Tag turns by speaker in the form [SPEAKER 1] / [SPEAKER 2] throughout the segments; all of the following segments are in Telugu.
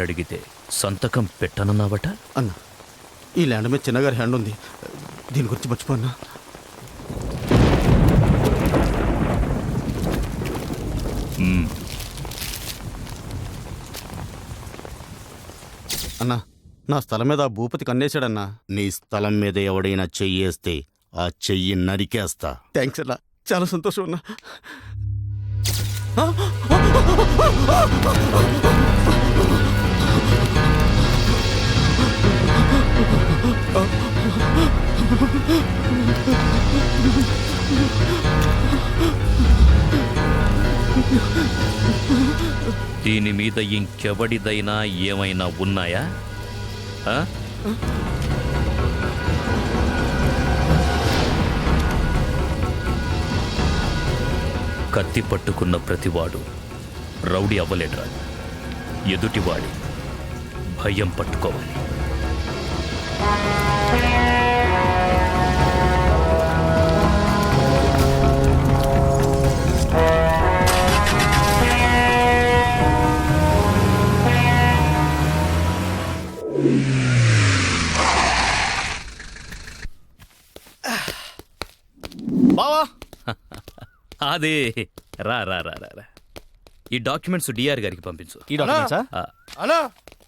[SPEAKER 1] వాళ్ళు అడిగితే సంతకం పెట్టనున్నావట?
[SPEAKER 2] అన్న ఈ ల్యాండ్ మీద చిన్నగారి హ్యాండ్ ఉంది. దీని గురించి మర్చిపోన్నా అన్నా నా స్థలం మీద ఆ భూపతి కన్నేశాడన్నా.
[SPEAKER 3] నీ స్థలం మీద ఎవడైనా చెయ్యేస్తే ఆ చెయ్యి నరికేస్తా.
[SPEAKER 2] థ్యాంక్స్ అన్నా చాలా సంతోషం అన్నా.
[SPEAKER 1] దీని మీద ఇంకెవడిదైనా ఏమైనా ఉన్నాయా? కత్తి పట్టుకున్న ప్రతివాడు రౌడీ అవ్వలేడ్రా. ఎదుటివాడి భయం పట్టుకోవాలి.
[SPEAKER 2] బావా?
[SPEAKER 1] అదే. రా రా రా రా రా. ఈ డాక్యుమెంట్స్ డిఆర్ గారికి పంపించు.
[SPEAKER 2] ఈ డాక్యుమెంట్సా?
[SPEAKER 1] ఆ,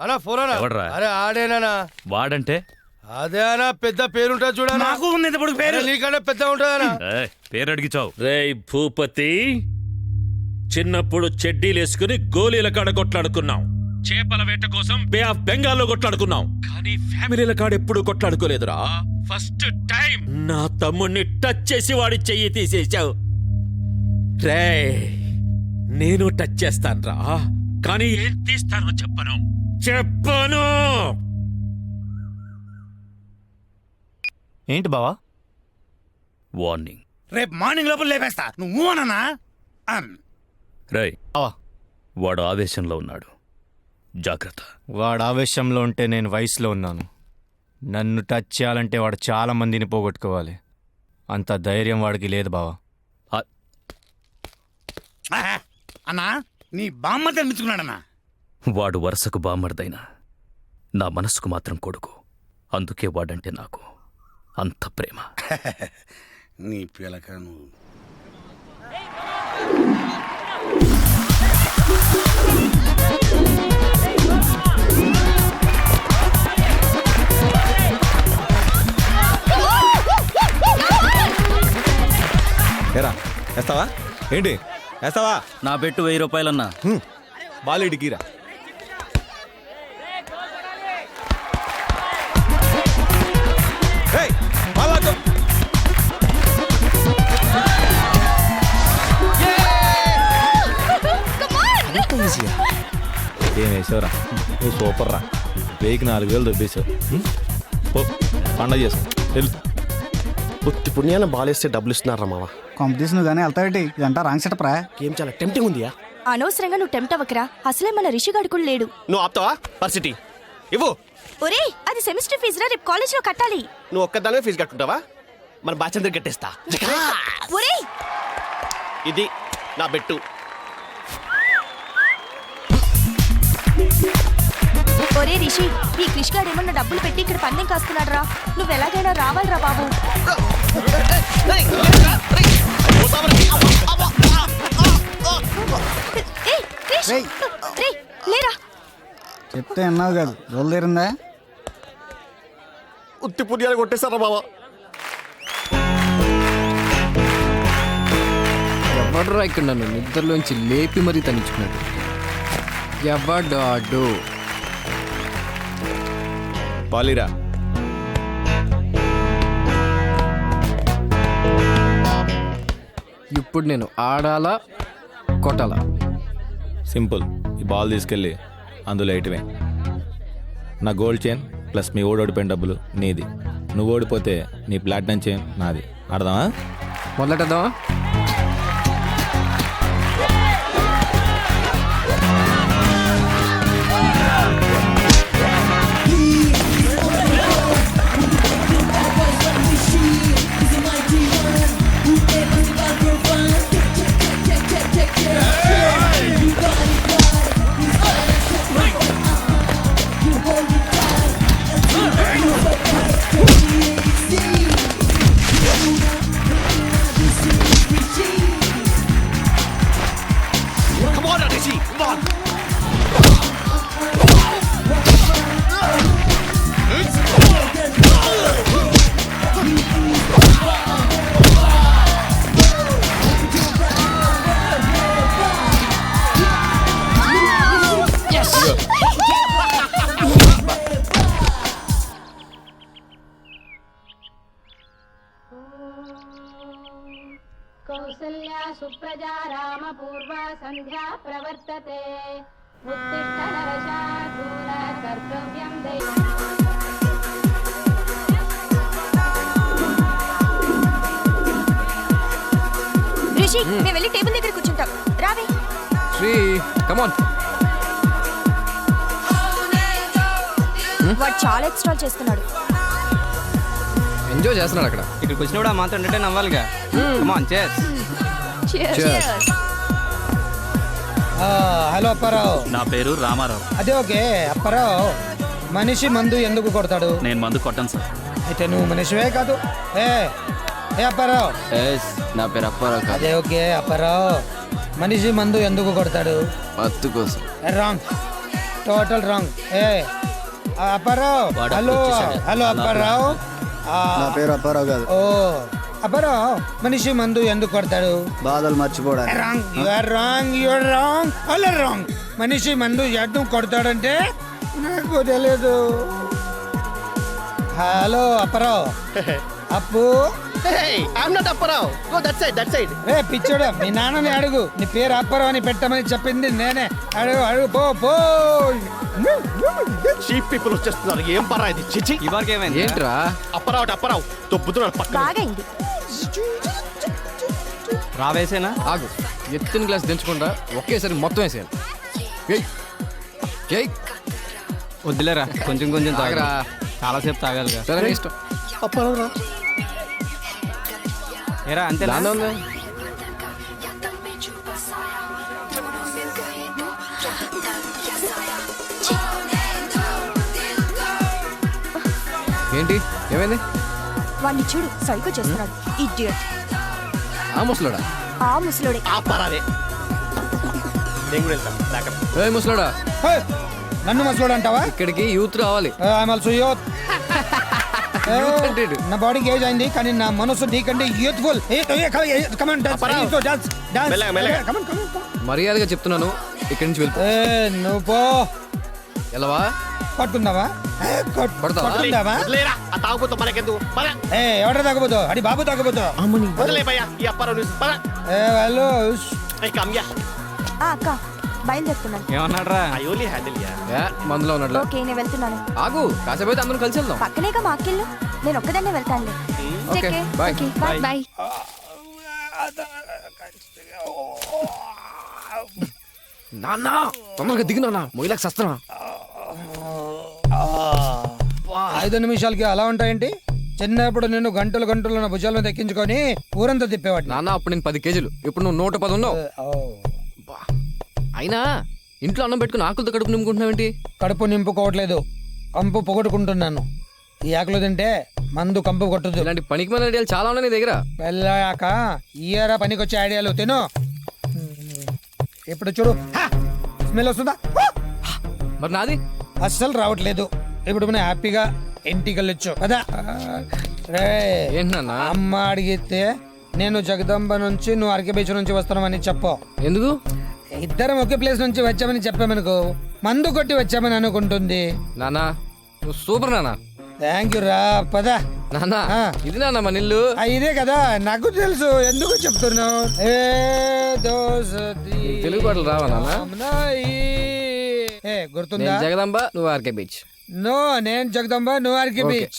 [SPEAKER 4] అన్నా ఫోన్
[SPEAKER 1] ఎవడ్రా?
[SPEAKER 4] అరే ఆడేనా
[SPEAKER 1] వాడంటే?
[SPEAKER 4] అదే అన్నా పెద్ద పేరు ఉంటుంది చూడనా
[SPEAKER 5] నాకు ఉంది ఇప్పుడు పేరు.
[SPEAKER 4] నీకంటే పెద్ద ఉంటుందన్నా
[SPEAKER 1] ఏయ్, పేరు అడిగిచావు
[SPEAKER 6] రేయ్ భూపతి చిన్నప్పుడు చెడ్డీలేసుకుని గోళీల కాడ కొట్లాడుకున్నాం చేపల వేట కోసం బే ఆఫ్ బెంగాల్లో కొట్లాడుకున్నాం కానీ ఫ్యామిలీల కాడ ఎప్పుడు కొట్లాడుకోలేదురా. ఫస్ట్ టైం నా తమ్ముణ్ణి టచ్ చేసి వాడి చెయ్యి తీసేశావు. రే నేను టచ్ చేస్తానురా. కానీ ఏం తీస్తానో చెప్పను. చెప్పను.
[SPEAKER 2] ఏంటి బావా?
[SPEAKER 1] వార్నింగ్.
[SPEAKER 5] రేపు మార్నింగ్ లోపల లేపేస్తా. నువ్వు అన్నా
[SPEAKER 1] రై
[SPEAKER 2] బావా.
[SPEAKER 1] వాడు ఆవేశంలో ఉన్నాడు. జాగ్రత్త.
[SPEAKER 7] వాడు ఆవేశంలో ఉంటే నేను వయసులో ఉన్నాను. నన్ను టచ్ చేయాలంటే వాడు చాలా మందిని పోగొట్టుకోవాలి. అంత ధైర్యం వాడికి లేదు బావా.
[SPEAKER 1] ఆ,
[SPEAKER 5] అన్నా నీ బామ్మ తెప్పించుకున్నాడన్నా
[SPEAKER 1] వాడు వరుసకు బామ్మర్దైనా నా మనసుకు మాత్రం కొడుకు. అందుకే వాడంటే నాకు అంత ప్రేమ.
[SPEAKER 5] నీ పిలక నువ్వు.
[SPEAKER 8] ఏరా వేస్తావా? ఏంటి? వేస్తావా?
[SPEAKER 9] నా పెట్టు వెయ్యి రూపాయలన్నా.
[SPEAKER 8] బాలేడికిరా ఏం వేసావురా? నువ్వు సూపర్ రా. వెయ్యికి నాలుగు వేలు దొబ్బేసావు పండగ చేసుకో. వెళ్ళు.
[SPEAKER 10] ఉత్తి పుణ్యాన బాలేస్తే డబ్బులు ఇస్తున్నారా మావా?
[SPEAKER 11] కాంపిటీషన్ నువ్వు కానీ వెళ్తావేటి? ఇదంతా రాంగ్ సెటప్ రా.
[SPEAKER 10] గేమ్ చాలా టెంప్టింగ్ ఉందియా?
[SPEAKER 12] అనవసరంగా నువ్వు టెంప్ట్ అవ్వకరా. అసలే మన రిషిగాడు కూడా లేడు.
[SPEAKER 10] నువ్వు ఆపుతావా? పర్సిటీ ఇవ్వు.
[SPEAKER 12] ఒరే అది సెమిస్టర్ ఫీజురా రేపు కాలేజ్లో కట్టాలి.
[SPEAKER 10] నువ్వు ఒక్కదానే ఫీజు కట్టుకుంటావా? మన బాచందరికి కట్టేస్తా
[SPEAKER 12] ఒరే
[SPEAKER 10] ఇది నా బెట్టు.
[SPEAKER 12] ఒరే రిషి ఈ క్రిష్ గాడు ఏమన్నా డబ్బులు పెట్టి ఇక్కడ పందెం కాస్తున్నాడు రా నువ్వు ఎలాగైనా రావాలిరా బాబు. లేరా.
[SPEAKER 11] చెప్తే అన్నావు కాదు. రోజు తీరిందా
[SPEAKER 10] ఉత్తి పుణ్యాలు కొట్టేస్తారా మావా
[SPEAKER 9] ఎవడరా ఇక్కడ నన్ను నిద్రలోంచి లేపి మరీ తనించుకున్నాడు ఎవడాడు?
[SPEAKER 8] బాలీరా
[SPEAKER 9] ఇప్పుడు నేను ఆడాలా కొట్టాలా?
[SPEAKER 8] సింపుల్. ఈ బాల్ తీసుకెళ్ళి అందులో ఎయిటివే నా గోల్డ్ చైన్ ప్లస్ మీ ఓడి ఓడిపోయిన డబ్బులు నీది. నువ్వు ఓడిపోతే నీ ప్లాటినం చైన్ నాది. ఆడదామా?
[SPEAKER 9] మొదలెట్టదామా 几万
[SPEAKER 12] సుప్రజా రామ పూర్వ సంధ్యా ప్రవర్తతే ఉత్తిష్ట నరశార్దూల కర్తవ్యం దైవం రిషి మేము వెళ్ళి టేబుల్ దగ్గర కూర్చుంటాం. రావే
[SPEAKER 9] శ్రీ కమాన్
[SPEAKER 12] వాడు చాలా ఎక్స్ట్రా చేస్తున్నాడు.
[SPEAKER 9] ఎంజాయ్ చేస్తున్నాడు అక్కడ.
[SPEAKER 7] ఇక్కడికి వచ్చినప్పుడు ఆ మాత్రం ఎంటర్టైన్ అవ్వాలిగా. కమాన్ చేస్.
[SPEAKER 4] హలో అప్పారావు
[SPEAKER 1] నా పేరు రామారావు.
[SPEAKER 4] అదే ఓకే. అప్పారావు మనిషి మందు ఎందుకు కొడతాడు?
[SPEAKER 1] నేను మందు కొట్టను సార్.
[SPEAKER 4] అయితే నువ్వు మనిషివే కాదు. ఏ ఏ అప్పారావు
[SPEAKER 9] నా పేరు అప్పారావు కాదు.
[SPEAKER 4] అదే ఓకే అప్పారావు మనిషి మందు ఎందుకు కొడతాడు?
[SPEAKER 9] అత్తు కోసం
[SPEAKER 4] రాంగ్ టోటల్ రాంగ్ ఏ అప్పారావు
[SPEAKER 1] వాడు
[SPEAKER 4] హలో. హలో అప్పారావు
[SPEAKER 11] నా పేరు అప్పారావు కాదు.
[SPEAKER 4] ఓ అప్పారావు మనిషి మందు ఎందుకు కొడతాడు
[SPEAKER 11] బాధలు మర్చిపోవడానికి.
[SPEAKER 4] Wrong you are wrong you are wrong all are wrong. మనిషి మందు ఎడ్డం కొడతాడంటే నాకు తెలియదు hello Apparao. Appu
[SPEAKER 10] I'm not Apparao go that side that side
[SPEAKER 4] రే పిచ్చోడు మీ నాన్నని అడుగు. నీ పేరు అప్పారావు అని పెట్టమని చెప్పింది నేనే. అడుగు అడుగు పో పో.
[SPEAKER 10] చీప్ పీపుల్ వచ్చేస్తున్నారు. ఏం పరా ఇది? చిచి
[SPEAKER 7] ఇవరకు ఏమైంది
[SPEAKER 9] ఏంట్రా?
[SPEAKER 10] అప్పరావు అంటే అప్పరావు దొబ్బుతున్నాడు పక్కన.
[SPEAKER 12] బాగైంది.
[SPEAKER 7] రావేసేనా?
[SPEAKER 9] ఆగు. ఎత్తిన గ్లాస్ దించకుండా ఒకేసారి మొత్తం వేసేయాలి. ఏయ్ ఏయ్.
[SPEAKER 7] వద్దులేరా కొంచెం కొంచెం
[SPEAKER 9] తాగరా
[SPEAKER 7] చాలాసేపు తాగాలిగా.
[SPEAKER 9] సరే ఇష్టం.
[SPEAKER 10] అప్పరావు రా.
[SPEAKER 7] ఏరా అంతే
[SPEAKER 9] దాని ఉంది. ఏంటి? ఏమైంది?
[SPEAKER 12] వాడిని చూడు సైకో చేస్తున్నాడు. ఇడియట్
[SPEAKER 9] ఆ ముసలాడా?
[SPEAKER 12] ఆ ముసలోడే.
[SPEAKER 10] ఆ పరావే నేను కూడా వెళ్తాను. బ్యాకప్
[SPEAKER 9] ఏ ముసలాడా.
[SPEAKER 4] నన్ను మసలోడు అంటావా
[SPEAKER 9] ఇక్కడికి యూత్ రావాలి.
[SPEAKER 4] Also youth
[SPEAKER 9] Youth. అంటే?
[SPEAKER 4] నా బాడీకి ఏజ్ అయింది కానీ నా మనసు నీకంటే యూత్ఫుల్.
[SPEAKER 9] మర్యాదగా చెప్తున్నాను ఇక్కడి నుంచి
[SPEAKER 4] నువ్వు పో.
[SPEAKER 9] ఎలావా?
[SPEAKER 4] పట్టుకుందావా
[SPEAKER 10] మనకెందుకు?
[SPEAKER 4] ఎవడ బాబు వాళ్ళు
[SPEAKER 12] అక్క బయలుదేరుతున్నాను.
[SPEAKER 7] ఏమన్నాడ్రా?
[SPEAKER 10] హ్యాండిల్
[SPEAKER 9] మందులో ఉన్నట్లు?
[SPEAKER 12] ఓకే నేను వెళ్తున్నాను.
[SPEAKER 9] ఆగు కాసేపు అయితే అందరం కలిసి వెళ్దాం.
[SPEAKER 12] పక్కనేగా మా అక్కిళ్ళు. నేను ఒక్కదాన్నే వెళ్తానులే.
[SPEAKER 9] Okay, bye.
[SPEAKER 12] బాయ్ బాయ్
[SPEAKER 9] నాన్న తొందరగా దిగు నాన్న. మొయిలాకి సస్తున్నా
[SPEAKER 4] ఐదు నిమిషాలకి అలా ఉంటాయేంటి? చిన్నప్పుడు నేను గంటలు గంటలు నా భుజాల మీద ఎక్కించుకొని ఊరంతా తిప్పేవాడిని.
[SPEAKER 9] నాన్న అప్పుడు నేను పది కేజీలు. ఇప్పుడు నువ్వు నూట పది ఉన్నావు. అయినా ఇంట్లో అన్నం పెట్టుకుని ఆకులతో కడుపు నింపుకుంటున్నావేంటి?
[SPEAKER 4] కడుపు నింపుకోవట్లేదు. కంపు పొగట్టుకుంటున్నాను. ఈ ఆకులు తింటే మందు కంపు కొట్టదు
[SPEAKER 9] ఇలాంటి పనికి మన ఐడియాలు చాలా ఉన్నాయి నీ దగ్గర.
[SPEAKER 4] వెళ్ళాక ఇయరా పనికొచ్చే ఐడియాలు తిను. ఇప్పుడు చూడు! స్మెల్ వస్తుందా!
[SPEAKER 9] మరి నాది?
[SPEAKER 4] అస్సలు రావట్లేదు. ఇప్పుడు మనం హ్యాపీగా ఇంటికి వెళ్ళొచ్చు. కదా రే
[SPEAKER 9] ఏంటి నాన్న?
[SPEAKER 4] అమ్మ అడిగితే నేను జగదంబ నుంచి నువ్వు అరకే బీచ్ నుంచి వస్తున్నామని చెప్పు.
[SPEAKER 9] ఎందుకు?
[SPEAKER 4] ఇద్దరం ఒకే ప్లేస్ నుంచి వచ్చామని చెప్పామనుకో మందు కొట్టి వచ్చామని అనుకుంటుంది.
[SPEAKER 9] నాన్న నువ్వు సూపర్ నాన్న.
[SPEAKER 4] థ్యాంక్ యూ రా పద.
[SPEAKER 9] నాన్న. ఇది నాన్న మన ఇల్లు
[SPEAKER 4] ఇదే కదా నాకు తెలుసు ఎందుకు చెప్తున్నావు? ఏ
[SPEAKER 9] తెలుగు పాటలు రావా నాన్న.
[SPEAKER 4] ఏ గుర్తుందా?
[SPEAKER 9] జగదంబ నువ్వు ఆర్కే బీచ్.
[SPEAKER 4] నో నేను జగదంబ నువ్వు RK. Beach.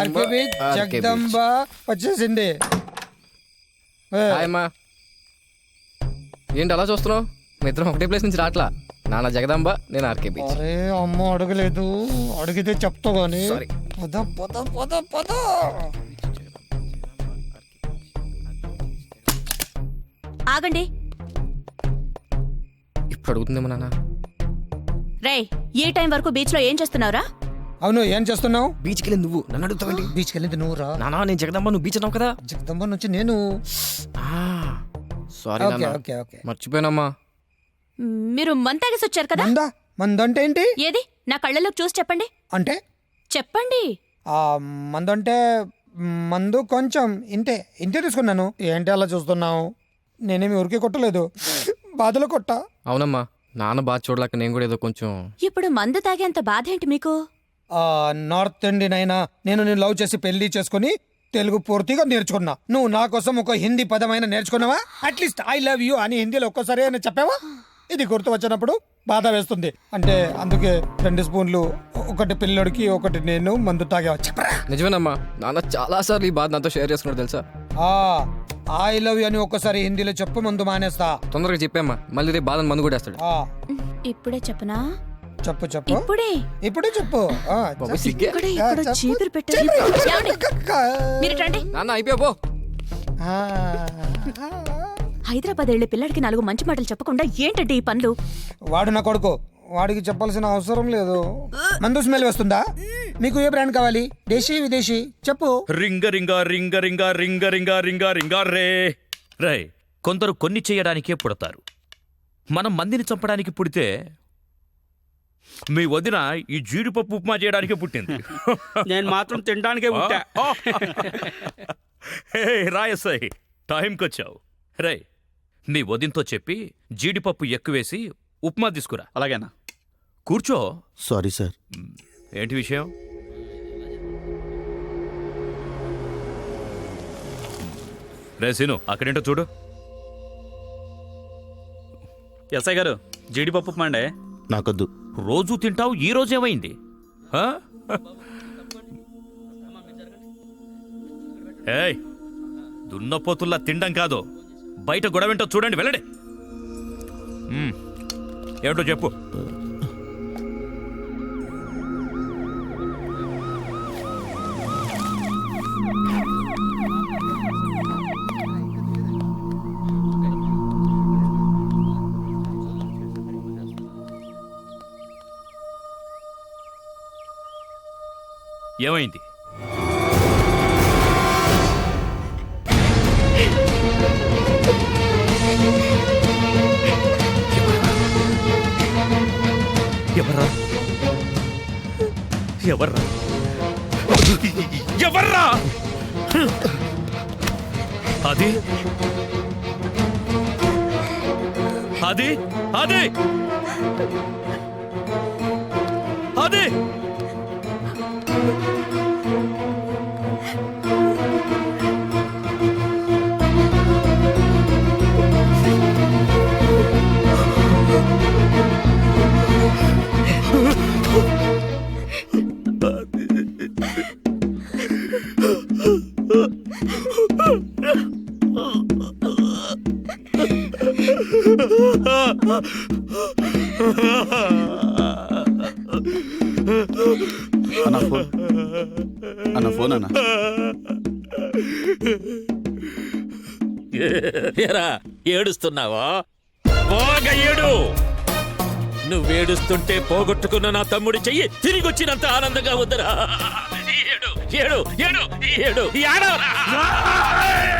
[SPEAKER 4] RK beach Jagadamba వచ్చేసింది. ఏ,
[SPEAKER 9] హాయ్ అమ్మా. ఏంటి అలా చూస్తున్నావు? మీ ఇద్దరం ఒకటే ప్లేస్ నుంచి రాట్లా నాన్న జగదంబ నేను ఆర్కే బీచ్.
[SPEAKER 4] అమ్మ అడగలేదు. అడిగితే చెప్తా గానీ.
[SPEAKER 9] Sorry.
[SPEAKER 4] పద పద పద పద.
[SPEAKER 12] ఆగండి.
[SPEAKER 9] ఇప్పుడు అడుగుతుందేమో నాన్న.
[SPEAKER 12] రేయ్ ఈ టైం వరకు బీచ్లో ఏం చేస్తున్నావురా?
[SPEAKER 4] అవును ఏం చేస్తున్నావు?
[SPEAKER 9] బీచ్కి వెళ్ళి నువ్వు నన్ను అడుగుతావేంటి?
[SPEAKER 4] బీచ్కి వెళ్ళింది నువ్వు రా
[SPEAKER 9] నానా నేను జగదంబ నువ్వు బీచ్ అన్నావు కదా.
[SPEAKER 4] జగదంబ నుంచి నేను.
[SPEAKER 9] సారీ
[SPEAKER 4] ఓకే
[SPEAKER 9] నాన్న.
[SPEAKER 4] Okay okay.
[SPEAKER 9] మర్చిపోయానమ్మా.
[SPEAKER 12] మీరు మంతాగేసి వచ్చారు కదా?
[SPEAKER 4] మందా? మందంటే ఏంటి?
[SPEAKER 12] ఏది? నా కళ్ళలోకి చూసి చెప్పండి.
[SPEAKER 4] అంటే?
[SPEAKER 12] చెప్పండి.
[SPEAKER 4] ఆ మందంటే మందు కొంచెం ఇంతే ఇంతే తీసుకున్నాను. ఏంటి అలా చూస్తున్నావు? నేనేమి ఊరికే కొట్టలేదు. బాధలో కొట్టా.
[SPEAKER 9] అవునమ్మా నాన్న బాగా చూడలేక నేను కూడా ఏదో కొంచెం
[SPEAKER 12] ఇప్పుడు మందు తాగేంత బాధ ఏంటి మీకు?
[SPEAKER 4] ఆ నార్త్ ఇండియన్ అయినా నేను నేను లవ్ చేసి పెళ్ళి చేసుకుని తెలుగు పూర్తిగా నేర్చుకున్నా. నువ్వు నా కోసం ఒక హిందీ పదమైన నేర్చుకున్నావా? At least I love you అని హిందీలో ఒక్కసారి అని చెప్పావా? ఇది గుర్తు వచ్చినప్పుడు బాధ వేస్తుంది. అంటే అందుకే రెండు స్పూన్లు ఒకటి పిల్లడికి ఒకటి నేను మందు తాగేవా చెప్పరా?
[SPEAKER 9] నిజమేనమ్మా. నాన్న చాలా సార్లు ఈ బాధ నాతో షేర్ చేసుకున్నాడు తెలుసా?
[SPEAKER 4] ఐ లవ్ యూ అని ఒక్కసారి హిందీలో చెప్పు మందు మానేస్తా.
[SPEAKER 9] తొందరగా చెప్పామ్మా. మళ్ళీ రేపు బాధను మందు కూడా వేస్తాడు.
[SPEAKER 4] ఆ,
[SPEAKER 12] ఇప్పుడే చెప్పనా?
[SPEAKER 4] చెప్పు చెప్పు.
[SPEAKER 12] ఇప్పుడే?
[SPEAKER 4] ఇప్పుడు చెప్పు.
[SPEAKER 12] చీపురు పెట్టారు? మీరు రండి
[SPEAKER 9] నాన్న అయిపోయా పో.
[SPEAKER 4] ఆ,
[SPEAKER 12] హైదరాబాద్ వెళ్ళే పిల్లడికి నాలుగు మంచి మాటలు చెప్పకుండా ఏంటంటే ఈ పనులు?
[SPEAKER 4] వాడు నా కొడుకు. వాడికి చెప్పాల్సిన అవసరం లేదు. మందు స్మెల్ వస్తుందా? మీకు ఏ బ్రాండ్ కావాలి? దేశీ విదేశీ? చెప్పు.
[SPEAKER 1] రింగ రింగ రింగ రింగ రింగ రింగ రింగ రింగ రే. రే కొందరు కొన్ని చేయడానికే పుడతారు. మనం మందిని చంపడానికి పుడితే మీ వదిన ఈ జీడిపప్పు ఉప్మా చేయడానికే పుట్టింది.
[SPEAKER 10] నేను మాత్రం తినడానికే పుట్టా.
[SPEAKER 1] హే, రాయసాయి టైంకి వచ్చావు రే మీ వదినతో చెప్పి జీడిపప్పు ఎక్కువేసి ఉప్మా తీసుకురా.
[SPEAKER 10] అలాగేనా?
[SPEAKER 1] కూర్చో.
[SPEAKER 3] Sorry sir.
[SPEAKER 1] ఏంటి విషయం? రే సీను అక్కడేంటో చూడు.
[SPEAKER 10] ఎస్ఐ గారు జీడిపప్పు మండే
[SPEAKER 3] నాకొద్దు.
[SPEAKER 1] రోజు తింటావు ఈ రోజేమైంది? ఏయ్ దున్నపోతుల్లా తినడం కాదు. బయట గొడవేంటో చూడండి వెళ్ళండి. ఏమిటో చెప్పు. ఏమైంది? ఎవర్రా? ఎవర్రా? ఎవర్రా? అది అది అది అది
[SPEAKER 2] అన్న ఫోన్. అన్న ఫోన్ అన్న.
[SPEAKER 6] ఏరా ఏడుస్తున్నావా? బాగా ఏడు. నువ్వేడుస్తుంటే పోగొట్టుకున్న నా తమ్ముడి చెయ్యి తిరిగి వచ్చినంత ఆనందంగా వద్దరా ఏడు ఏడు ఏడు ఏడు ఏడవరా